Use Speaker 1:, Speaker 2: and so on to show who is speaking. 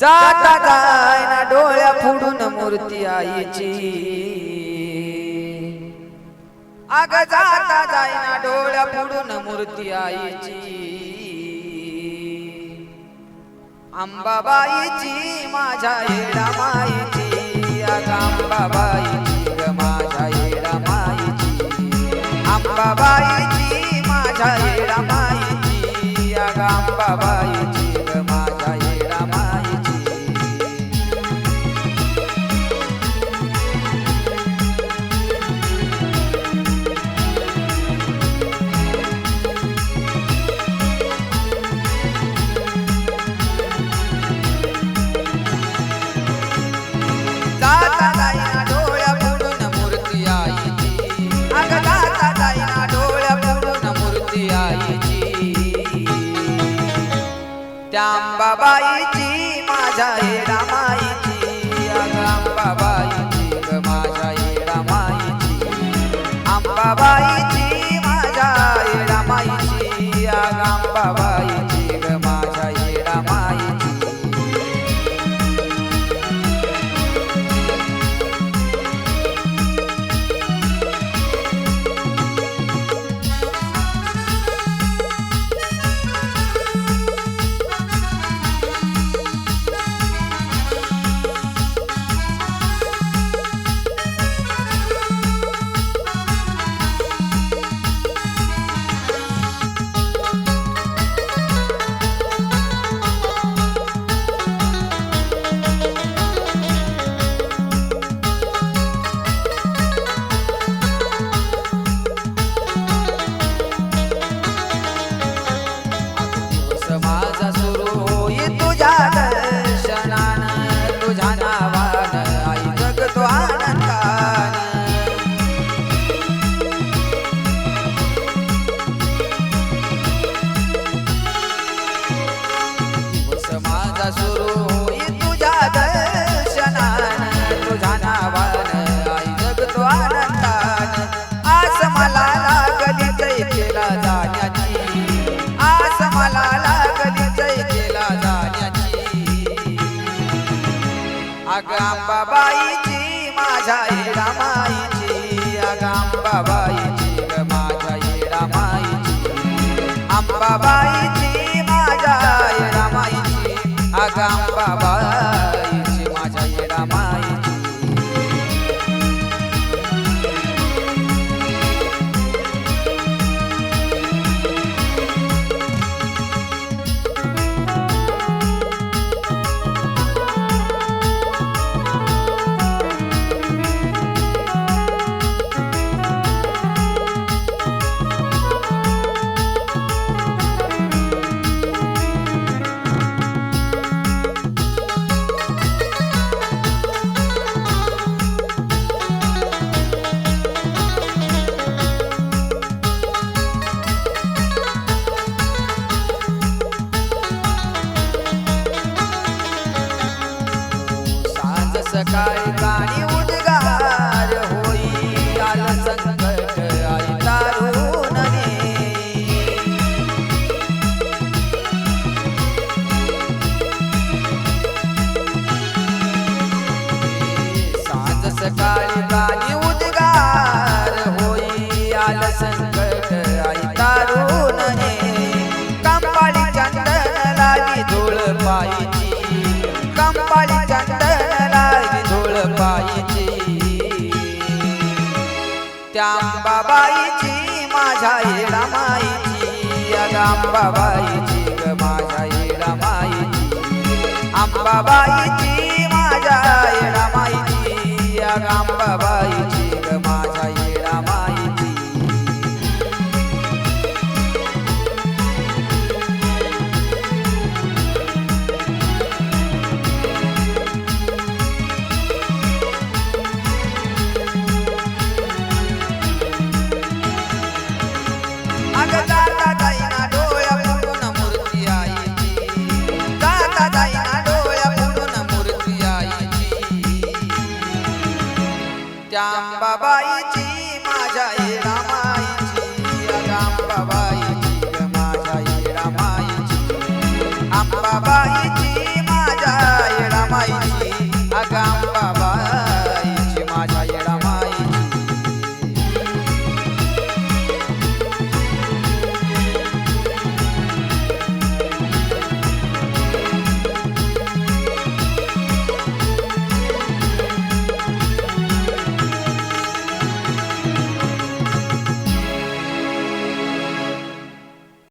Speaker 1: जाता काय ना डोळ्या फुडून मूर्ती आईची. अग जाता जाय ना डोळ्या फुडून मूर्ती आईची. अंबाबाईची माझ्या येडा माईची. अंबाबाईची माझ्या हेरा माईची. अग अंबाबाईची ग माझ्या हेरा माईची. अंबाबाईची माझ्या हेरा माईची. अग अंबाबाई अगांबा बाईची माझ्या येडा माईची अगांबा बाईची माझ्या येडा माईची বাড়ি बाबाई माझ्या येडा माईची अंबाबाईची माझ्या येडा माईची अंबाबाईची